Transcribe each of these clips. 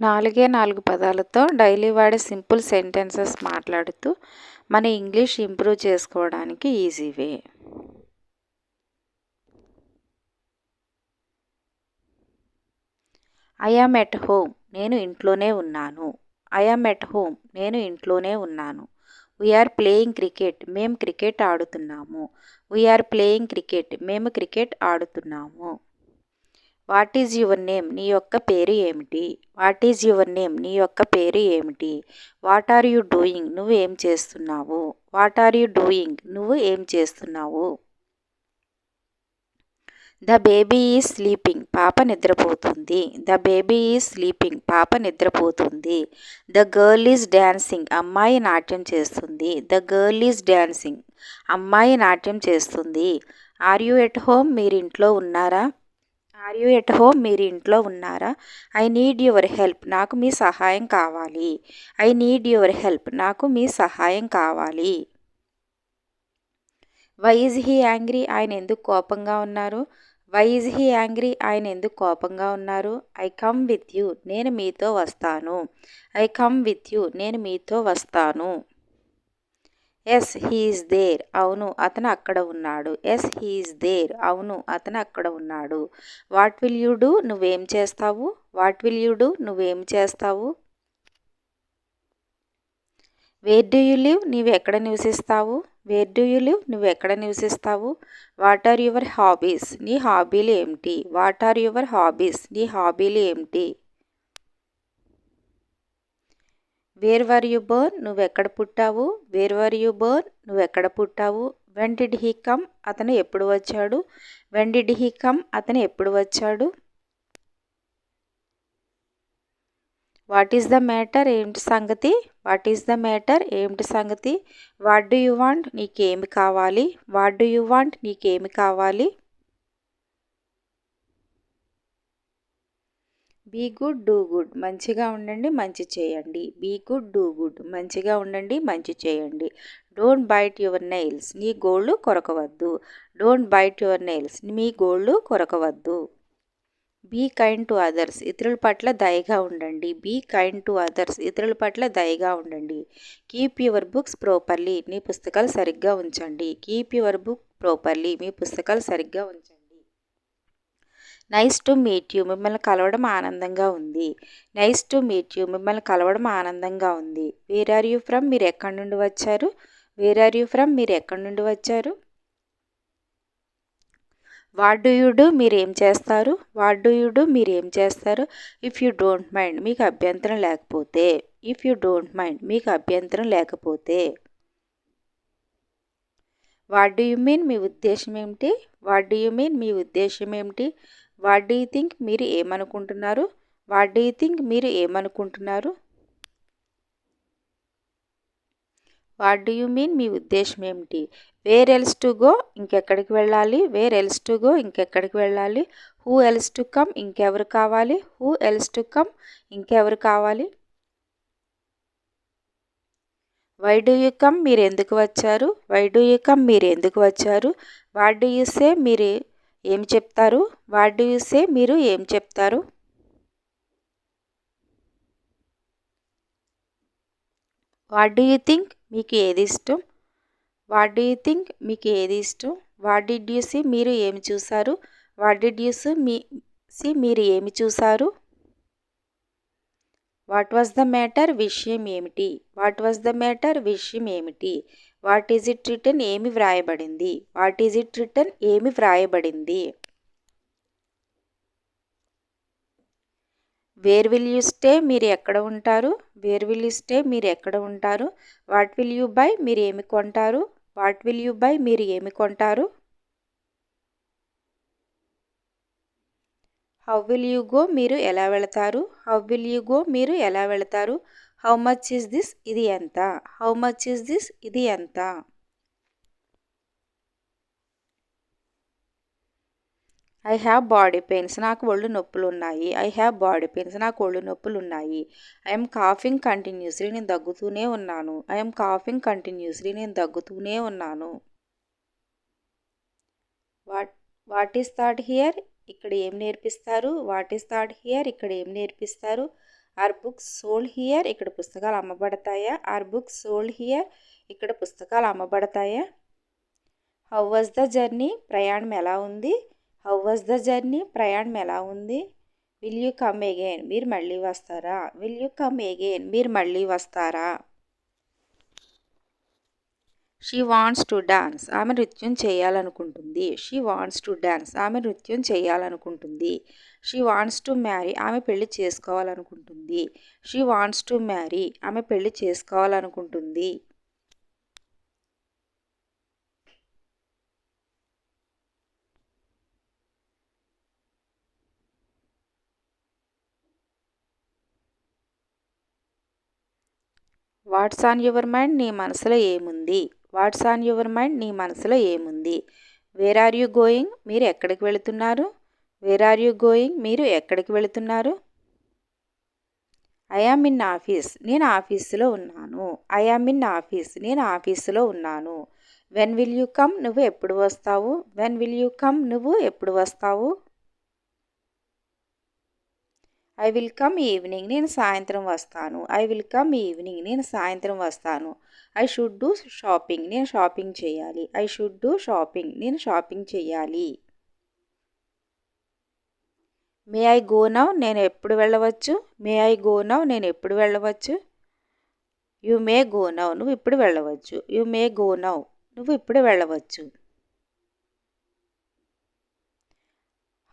నాలుగే నాలుగు పదాలతో డైలీ వాడే సింపుల్ సెంటెన్సెస్ మాట్లాడుతూ మన ఇంగ్లీష్ ఇంప్రూవ్ చేసుకోవడానికి easy way. I at home నేను ఇంట్లోనే ఉన్నాను. ఐ ఎట్ హోమ్ నేను ఇంట్లోనే ఉన్నాను. వీఆర్ ప్లేయింగ్ క్రికెట్ మేము క్రికెట్ ఆడుతున్నాము. వీఆర్ ప్లేయింగ్ క్రికెట్ మేము cricket ఆడుతున్నాము. What is your name? నీ యొక్క పేరు ఏమిటి? What is your name? నీ యొక్క పేరు ఏమిటి? What are you doing? నువ్వు ఏం చేస్తున్నావు? What are you doing? నువ్వు ఏం చేస్తున్నావు? The baby is sleeping. పాప నిద్రపోతుంది. The baby is sleeping. పాప నిద్రపోతుంది. ద గర్ల్ ఈజ్ డ్యాన్సింగ్ అమ్మాయి నాట్యం చేస్తుంది. ద గర్ల్ ఈజ్ డ్యాన్సింగ్ అమ్మాయి నాట్యం చేస్తుంది. Are you at home? మీరు ఇంట్లో ఉన్నారా? ఆర్ యూ ఎట్ హోమ్ మీరు ఇంట్లో ఉన్నారా? ఐ నీడ్ యువర్ హెల్ప్ నాకు మీ సహాయం కావాలి. ఐ నీడ్ యువర్ హెల్ప్ నాకు మీ సహాయం కావాలి. వై ఈజ్ హీ యాంగ్రీ ఆయన ఎందుకు కోపంగా ఉన్నారు? వై ఈజ్ హీ యాంగ్రీ ఆయన ఎందుకు కోపంగా ఉన్నారు? ఐ కమ్ విత్ యూ నేను మీతో వస్తాను. ఐ కమ్ విత్ యూ నేను మీతో వస్తాను. Yes he's there. అవును అతను అక్కడ ఉన్నాడు. Yes he's there. అవును అతను అక్కడ ఉన్నాడు. What will you do? నువ్వేం చేస్తావు? What will you do? నువ్వేం చేస్తావు? Where do you live? నీవు ఎక్కడ నివసిస్తావు? Where do you live? నువ్వు ఎక్కడ నివసిస్తావు? What are your hobbies? నీ హాబీలు ఏమిటి? What are your hobbies? నీ హాబీలు ఏమిటి? వేర్ వర్ యు బర్న్ నువ్వు ఎక్కడ పుట్టావు? వేర్ వర్ యు బర్న్ నువ్వు ఎక్కడ పుట్టావు? వెన్ డిడ్ హీ కమ్ అతను ఎప్పుడు వచ్చాడు? వెన్ డిడ్ హీ కమ్ అతను ఎప్పుడు వచ్చాడు? వాట్ ఈస్ ద మ్యాటర్ ఏమిటి సంగతి? వాట్ ఈస్ ద మ్యాటర్ ఏమిటి సంగతి? వాట్ డూ యూ వాంట్ నీకేమి కావాలి? వాట్ డూ యూ వాంట్ నీకేమి కావాలి? Be good do good. మంచిగా ఉండండి మంచి చేయండి. Be good do good. మంచిగా ఉండండి మంచి చేయండి. Don't bite your nails. నీ గోళ్ళు కొరకవద్దు. Don't bite your nails. మీ గోళ్ళు కొరకవద్దు. Be kind to others. ఇతరుల పట్ల దయగా ఉండండి. Be kind to others. ఇతరుల పట్ల దయగా ఉండండి. Keep your books properly. మీ పుస్తకాలు సరిగ్గా ఉంచండి. Keep your book properly. మీ పుస్తకాలు సరిగ్గా ఉంచండి. నైస్ టు మీట్ యూ మిమ్మల్ని కలవడం ఆనందంగా ఉంది. నైస్ టు మీట్ యూ మిమ్మల్ని కలవడం ఆనందంగా ఉంది. వేర్ ఆర్ యూ ఫ్రమ్ మీరు ఎక్కడి నుండి వచ్చారు? వేర్ ఆర్ యూ ఫ్రమ్ మీరు ఎక్కడి నుండి వచ్చారు? వాట్ డూ యూ డూ మీరు ఏం చేస్తారు? వాట్ డూ యూ డూ మీరు ఏం చేస్తారు? ఇఫ్ యూ డోంట్ మైండ్ మీకు అభ్యంతరం లేకపోతే. ఇఫ్ యూ డోంట్ మైండ్ మీకు అభ్యంతరం లేకపోతే. వాట్ డూ యూ మీన్ మీ ఉద్దేశం ఏమిటి? వాట్ డూ యూ మీన్ మీ ఉద్దేశం ఏమిటి? వాట్ డూ థింక్ మీరు ఏమనుకుంటున్నారు? వాట్ డూ థింక్ మీరు ఏమనుకుంటున్నారు? వాట్ డూ యూ మీన్ మీ ఉద్దేశం ఏమిటి? వేర్ ఎల్స్ టు గో ఇంకెక్కడికి వెళ్ళాలి? వేర్ ఎల్స్ టు గో ఇంకెక్కడికి వెళ్ళాలి? హూ ఎల్స్ టు కమ్ ఇంకెవరు కావాలి? హూ ఎల్స్ టు కమ్ ఇంకెవరు కావాలి? వై డూ యూ కమ్ మీరు ఎందుకు వచ్చారు? వై డూ యూ కమ్ మీరు ఎందుకు వచ్చారు? వాట్ డూ యూ సే మీరు ఏం చెప్తారు? వాట్ డూ యూ సే మీరు ఏం చెప్తారు? వాట్ డూ యూ థింక్ మీకు ఏది ఇష్టం? వాట్ డూ యూ థింక్ మీకు ఏది ఇష్టం? వాట్ డిడ్ యూ సీ మీరు ఏమి చూసారు? వాట్ డిడ్ యూ సీ మీ సి మీరు ఏమి చూసారు? వాట్ వాజ్ ద మ్యాటర్ విషయం ఏమిటి? వాట్ వాజ్ ద మ్యాటర్ విషయం ఏమిటి? వాట్ ఈజ్ ఇట్ రిటర్న్ ఏమి వ్రాయబడింది? వాట్ ఈజ్ ఇట్ రిటర్న్ ఏమి వ్రాయబడింది? వేర్ విల్ యూ స్టే మీరు ఎక్కడ ఉంటారు? వేర్ విల్ యూ స్టే మీరు ఎక్కడ ఉంటారు? వాట్ విల్ యూ బై మీరు ఏమి కొంటారు? వాట్ విల్ యూ బై మీరు ఏమి కొంటారు? హౌ విల్ యూ గో మీరు ఎలా వెళతారు? హౌ విల్ యూ గో మీరు ఎలా వెళతారు? హౌ మచ్ ఈస్ దిస్ ఇది ఎంత? హౌ మచ్ ఈస్ దిస్ ఇది ఎంత? ఐ హ్యావ్ బాడీ పెయిన్స్ నాకు ఒళ్ళు నొప్పులు ఉన్నాయి ఐ హ్యావ్ బాడీ పెయిన్స్ నాకు ఒళ్ళు నొప్పులు ఉన్నాయి ఐఎమ్ కాఫింగ్ కంటిన్యూస్లీ నేను దగ్గుతూనే ఉన్నాను. ఐఎమ్ కాఫింగ్ కంటిన్యూస్లీ నేను దగ్గుతూనే ఉన్నాను. What what is taught here ఇక్కడ ఏం నేర్పిస్తారు? వాట్ ఈస్ థాట్ హియర్ ఇక్కడ ఏం నేర్పిస్తారు? ఆర్ బుక్స్ సోల్డ్ హియర్ ఇక్కడ పుస్తకాలు అమ్మబడతాయా? ఆర్ బుక్స్ సోల్డ్ హియర్ ఇక్కడ పుస్తకాలు అమ్మబడతాయా? హౌ వాజ్ ద జర్నీ ప్రయాణం ఎలా ఉంది? హౌ వాజ్ ద జర్నీ ప్రయాణం ఎలా ఉంది? విల్ యూ కమ్ ఎగైన్ మీరు మళ్ళీ వస్తారా? విల్ యూ కమ్ ఎగైన్ మీరు మళ్ళీ వస్తారా? షీ వాంట్స్ టు డాన్స్ ఆమె నృత్యం చేయాలనుకుంటుంది. షీ వాంట్స్ టు డాన్స్ ఆమె నృత్యం చేయాలనుకుంటుంది. షీ వాంట్స్ టు మ్యారీ ఆమె పెళ్ళి చేసుకోవాలనుకుంటుంది. షీ వాంట్స్ టు మ్యారీ ఆమె పెళ్ళి చేసుకోవాలనుకుంటుంది. వాట్స్ ఆన్ యువర్ మైండ్ నీ మనసులో ఏముంది? వాట్స్ ఆన్ యువర్ మైండ్ నీ మనసులో ఏముంది? Where are you going? మీరు ఎక్కడికి వెళుతున్నారు? Where are you going? మీరు ఎక్కడికి వెళుతున్నారు? I am in office. నేను ఆఫీసులో ఉన్నాను. I am in office. నేను ఆఫీసులో ఉన్నాను. When will you come? నువ్వు ఎప్పుడు వస్తావు? When will you come? నువ్వు ఎప్పుడు వస్తావు? ఐ విల్ కమ్ ఈవినింగ్ నేను సాయంత్రం వస్తాను. ఐ విల్ కమ్ ఈవినింగ్ నేను సాయంత్రం వస్తాను. ఐ షుడ్ డూ షాపింగ్ నేను షాపింగ్ చేయాలి. ఐ షుడ్ డూ షాపింగ్ నేను షాపింగ్ చేయాలి. మే ఐ గో నవ్ నేను ఎప్పుడు వెళ్ళవచ్చు? మే ఐ గో నవ్ నేను ఎప్పుడు వెళ్ళవచ్చు? యు మే గో నవ్ నువ్వు ఇప్పుడు వెళ్ళవచ్చు. యు మే గో నవ్ నువ్వు ఇప్పుడు వెళ్ళవచ్చు.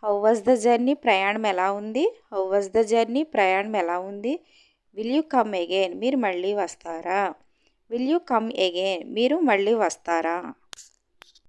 హౌ వాజ్ ద జర్నీ ప్రయాణం ఎలా ఉంది? హౌ వాజ్ ద జర్నీ ప్రయాణం ఎలా ఉంది? విల్ యూ కమ్ ఎగైన్ మీరు మళ్ళీ వస్తారా? విల్ యూ కమ్ ఎగైన్ మీరు మళ్ళీ వస్తారా?